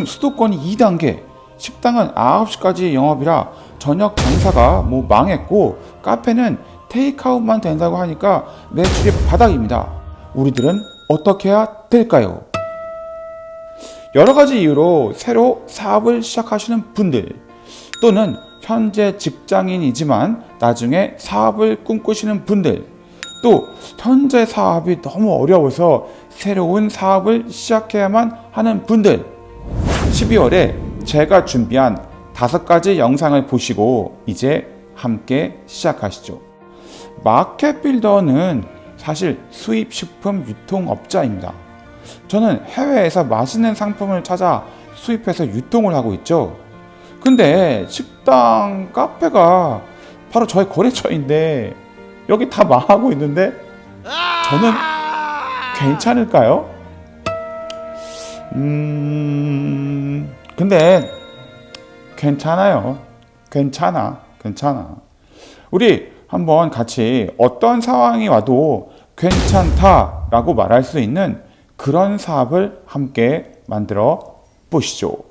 지금 수도권이 2단계, 식당은 9시까지 영업이라 저녁 장사가 뭐 망했고 카페는 테이크아웃만 된다고 하니까 매출이 바닥입니다. 우리들은 어떻게 해야 될까요? 여러 가지 이유로 새로 사업을 시작하시는 분들 또는 현재 직장인이지만 나중에 사업을 꿈꾸시는 분들 또 현재 사업이 너무 어려워서 새로운 사업을 시작해야만 하는 분들 12월에 제가 준비한 다섯 가지 영상을 보시고 이제 함께 시작하시죠. 마켓 빌더는 사실 수입 식품 유통업자입니다. 저는 해외에서 맛있는 상품을 찾아 수입해서 유통을 하고 있죠. 근데 식당, 카페가 바로 저의 거래처인데 여기 다 망하고 있는데 저는 괜찮을까요? 음, 근데 괜찮아요. 괜찮아. 괜찮아. 우리 한번 같이 어떤 상황이 와도 괜찮다라고 말할 수 있는 그런 사업을 함께 만들어 보시죠.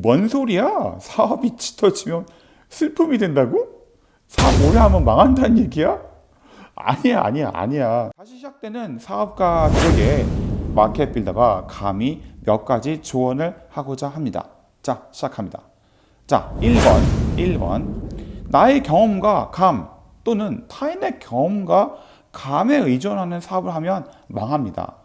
뭔 소리야? 사업이 짙어지면 슬픔이 된다고? 사업 오래 하면 망한다는 얘기야? 아니야, 아니야, 아니야. 다시 시작되는 사업가들에게 마켓 빌더가 감히 몇 가지 조언을 하고자 합니다. 자, 시작합니다. 자, 1번, 1번. 나의 경험과 감 또는 타인의 경험과 감에 의존하는 사업을 하면 망합니다.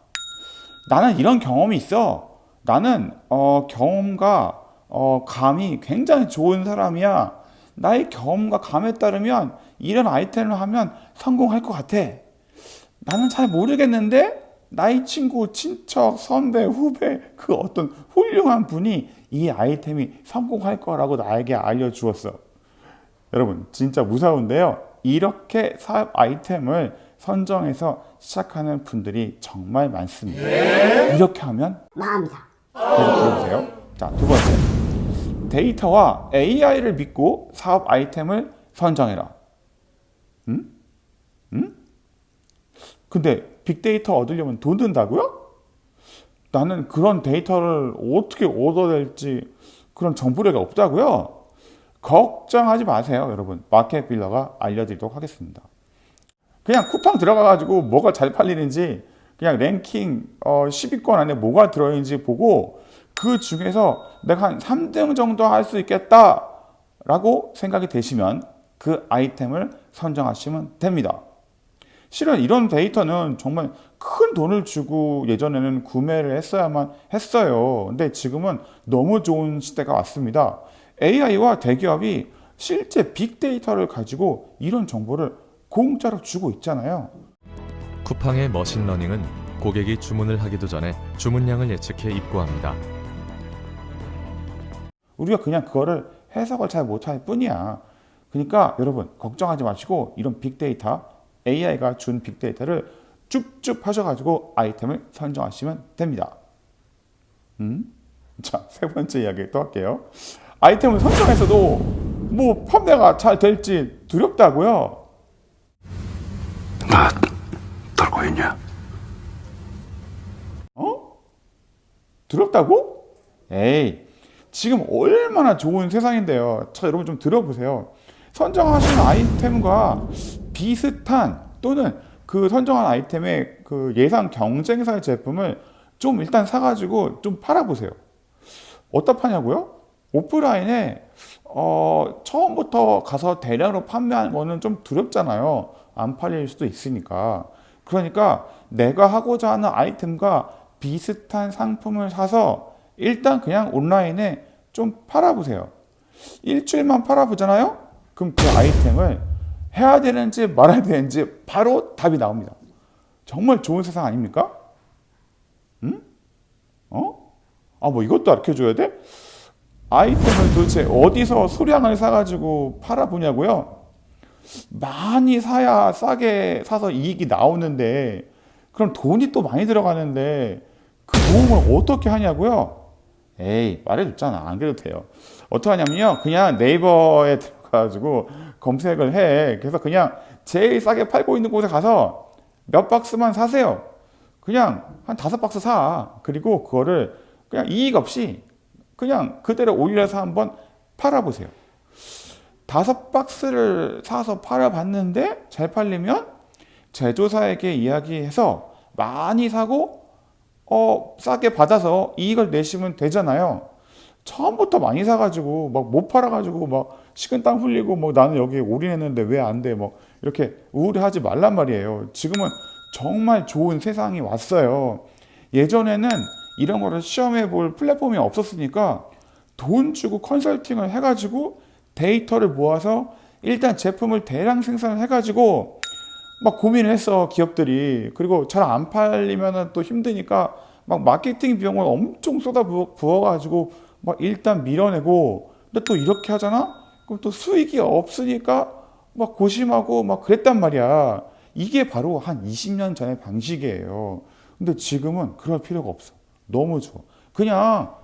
나는 이런 경험이 있어. 나는 어, 경험과 어, 감이 굉장히 좋은 사람이야. 나의 경험과 감에 따르면 이런 아이템을 하면 성공할 것 같아. 나는 잘 모르겠는데 나의 친구, 친척, 선배, 후배 그 어떤 훌륭한 분이 이 아이템이 성공할 거라고 나에게 알려주었어. 여러분 진짜 무서운데요. 이렇게 사업 아이템을 선정해서 시작하는 분들이 정말 많습니다. 이렇게 하면 망합니다. 계속 들어보세요. 자, 두 번째. 데이터와 AI를 믿고 사업 아이템을 선정해라. 응? 응? 근데 빅데이터 얻으려면 돈 든다고요? 나는 그런 데이터를 어떻게 얻어낼지 그런 정보력이 없다고요? 걱정하지 마세요, 여러분. 마켓 빌더가 알려드리도록 하겠습니다. 그냥 쿠팡 들어가가지고 뭐가 잘 팔리는지 그냥 랭킹 어, 10위권 안에 뭐가 들어있는지 보고 그 중에서 내가 한 3등 정도 할 수 있겠다라고 생각이 되시면 그 아이템을 선정하시면 됩니다. 실은 이런 데이터는 정말 큰 돈을 주고 예전에는 구매를 했어야만 했어요. 근데 지금은 너무 좋은 시대가 왔습니다. AI와 대기업이 실제 빅데이터를 가지고 이런 정보를 공짜로 주고 있잖아요. 쿠팡의 머신러닝은 고객이 주문을 하기도 전에 주문량을 예측해 입고합니다. 우리가 그냥 그거를 해석을 잘 못할 뿐이야. 그러니까 여러분 걱정하지 마시고 이런 빅데이터 AI가 준 빅데이터를 쭉쭉 하셔가지고 아이템을 선정하시면 됩니다. 음? 자, 세 번째 이야기 또 할게요. 아이템을 선정해서도 뭐 판매가 잘 될지 두렵다고요? 나 떨고 있냐? 어? 두렵다고? 에이, 지금 얼마나 좋은 세상인데요. 자, 여러분 좀 들어보세요. 선정하신 아이템과 비슷한 또는 그 선정한 아이템의 그 예상 경쟁사의 제품을 좀 일단 사가지고 좀 팔아보세요. 어디다 파냐고요? 오프라인에 어, 처음부터 가서 대량으로 판매하는 거는 좀 두렵잖아요. 안 팔릴 수도 있으니까. 그러니까 내가 하고자 하는 아이템과 비슷한 상품을 사서 일단 그냥 온라인에 좀 팔아보세요. 일주일만 팔아보잖아요? 그럼 그 아이템을 해야 되는지 말아야 되는지 바로 답이 나옵니다. 정말 좋은 세상 아닙니까? 응? 어? 아, 뭐 이것도 알려 줘야 돼? 아이템을 도대체 어디서 소량을 사가지고 팔아보냐고요? 많이 사야 싸게 사서 이익이 나오는데 그럼 돈이 또 많이 들어가는데 그 모험을 어떻게 하냐고요? 에이 말해줬잖아. 안 그래도 돼요. 어떻게 하냐면요. 그냥 네이버에 들어가가지고 검색을 해. 그래서 그냥 제일 싸게 팔고 있는 곳에 가서 몇 박스만 사세요. 그냥 한 다섯 박스 사. 그리고 그거를 그냥 이익 없이 그냥 그대로 올려서 한번 팔아보세요. 다섯 박스를 사서 팔아봤는데 잘 팔리면 제조사에게 이야기해서 많이 사고 어 싸게 받아서 이익을 내시면 되잖아요. 처음부터 많이 사가지고 막 못 팔아가지고 막 식은땀 흘리고 뭐 나는 여기 올인했는데 왜 안 돼? 뭐 이렇게 우울해하지 말란 말이에요. 지금은 정말 좋은 세상이 왔어요. 예전에는 이런 거를 시험해 볼 플랫폼이 없었으니까 돈 주고 컨설팅을 해가지고 데이터를 모아서 일단 제품을 대량 생산을 해가지고 막 고민을 했어 기업들이. 그리고 잘 안 팔리면은 또 힘드니까 막 마케팅 비용을 엄청 쏟아 부어, 부어 가지고 막 일단 밀어내고. 근데 또 이렇게 하잖아? 그럼 또 수익이 없으니까 막 고심하고 막 그랬단 말이야. 이게 바로 한 20년 전의 방식이에요. 근데 지금은 그럴 필요가 없어. 너무 좋아. 그냥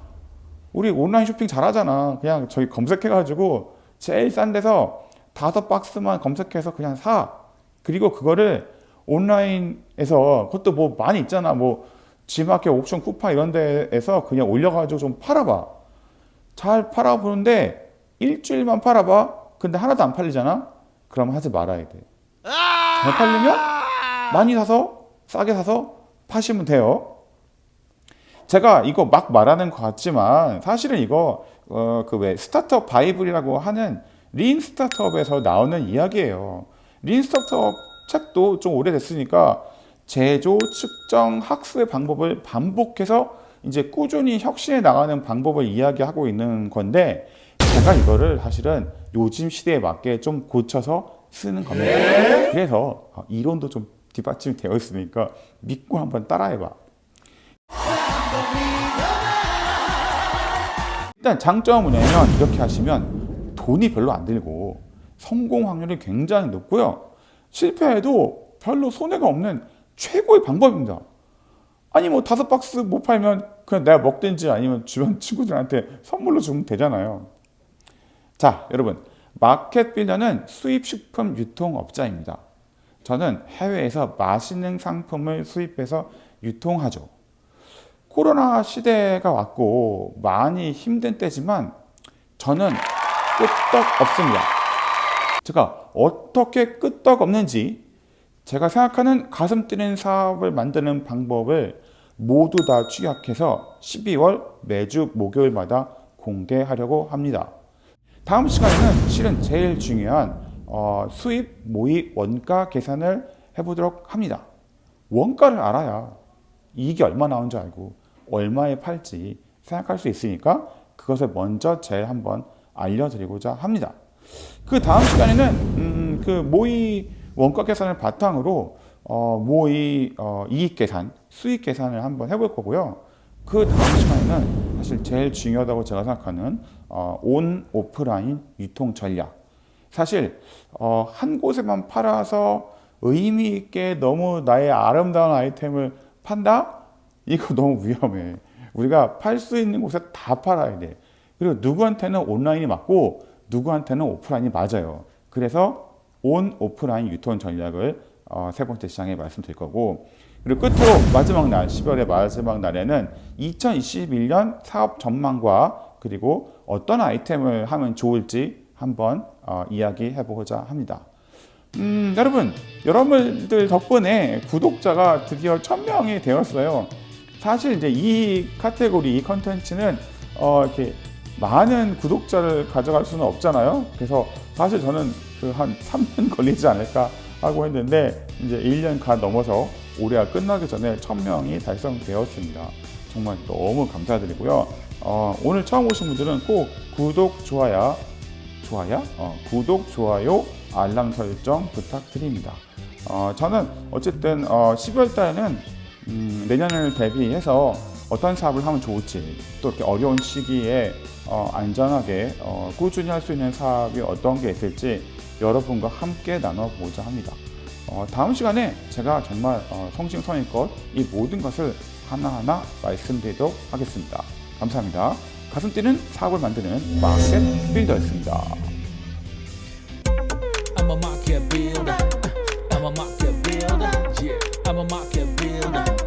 우리 온라인 쇼핑 잘하잖아. 그냥 저기 검색해 가지고 제일 싼 데서 다섯 박스만 검색해서 그냥 사 그리고 그거를 온라인에서 그것도 뭐 많이 있잖아. 뭐 지마켓 옵션 쿠파 이런 데에서 그냥 올려가지고 좀 팔아봐. 잘 팔아보는데 일주일만 팔아봐. 근데 하나도 안 팔리잖아. 그럼 하지 말아야 돼. 잘 팔리면 많이 사서 싸게 사서 파시면 돼요. 제가 이거 막 말하는 것 같지만 사실은 이거 어, 그 왜 스타트업 바이블이라고 하는 린 스타트업에서 나오는 이야기예요. 린 스타트업 책도 좀 오래됐으니까 제조, 측정, 학습의 방법을 반복해서 이제 꾸준히 혁신해 나가는 방법을 이야기하고 있는 건데 제가 이거를 사실은 요즘 시대에 맞게 좀 고쳐서 쓰는 겁니다. 그래서 어, 이론도 좀 뒷받침이 되어 있으니까 믿고 한번 따라해봐. 일단 장점은 뭐냐면 이렇게 하시면 돈이 별로 안 들고 성공 확률이 굉장히 높고요. 실패해도 별로 손해가 없는 최고의 방법입니다. 아니 뭐 다섯 박스 못 팔면 그냥 내가 먹든지 아니면 주변 친구들한테 선물로 주면 되잖아요. 자, 여러분. 마켓 빌더는 수입 식품 유통업자입니다. 저는 해외에서 맛있는 상품을 수입해서 유통하죠. 코로나 시대가 왔고 많이 힘든 때지만 저는 끄떡 없습니다. 제가 어떻게 끄떡 없는지 제가 생각하는 가슴 뛰는 사업을 만드는 방법을 모두 다 취약해서 12월 매주 목요일마다 공개하려고 합니다. 다음 시간에는 실은 제일 중요한 어, 수입 모의 원가 계산을 해보도록 합니다. 원가를 알아야 이익이 얼마 나오는지 알고 얼마에 팔지 생각할 수 있으니까 그것을 먼저 제일 한번 알려드리고자 합니다. 그 다음 시간에는 음, 그 모의 원가 계산을 바탕으로 어, 모의 어, 이익 계산, 수익 계산을 한번 해볼 거고요. 그 다음 시간에는 사실 제일 중요하다고 제가 생각하는 어, 온 오프라인 유통 전략. 사실 어, 한 곳에만 팔아서 의미 있게 너무 나의 아름다운 아이템을 판다? 이거 너무 위험해. 우리가 팔 수 있는 곳에 다 팔아야 돼. 그리고 누구한테는 온라인이 맞고 누구한테는 오프라인이 맞아요. 그래서 온 오프라인 유통 전략을 어, 세 번째 시장에 말씀드릴 거고 그리고 끝으로 마지막 날 10월의 마지막 날에는 2021년 사업 전망과 그리고 어떤 아이템을 하면 좋을지 한번 어, 이야기해 보고자 합니다. 음, 여러분, 여러분들 덕분에 구독자가 드디어 1000명이 되었어요. 사실 이제 이 카테고리, 이 컨텐츠는 어, 이렇게 많은 구독자를 가져갈 수는 없잖아요. 그래서 사실 저는 그 한 3년 걸리지 않을까 하고 했는데 이제 1년 가 넘어서 올해가 끝나기 전에 1000명이 달성되었습니다. 정말 너무 감사드리고요. 어, 오늘 처음 오신 분들은 꼭 구독, 좋아요, 좋아요, 어, 구독, 좋아요, 알람 설정 부탁드립니다. 어, 저는 어쨌든 어, 12월 달에는 음, 내년을 대비해서 어떤 사업을 하면 좋을지 또 이렇게 어려운 시기에 어, 안전하게 어, 꾸준히 할 수 있는 사업이 어떤 게 있을지 여러분과 함께 나눠보고자 합니다. 어, 다음 시간에 제가 정말 어, 성심성의껏 이 모든 것을 하나하나 말씀드리도록 하겠습니다. 감사합니다. 가슴 뛰는 사업을 만드는 마켓 빌더였습니다. I'm a market builder. I'm a market builder. Yeah. I'm a market builder.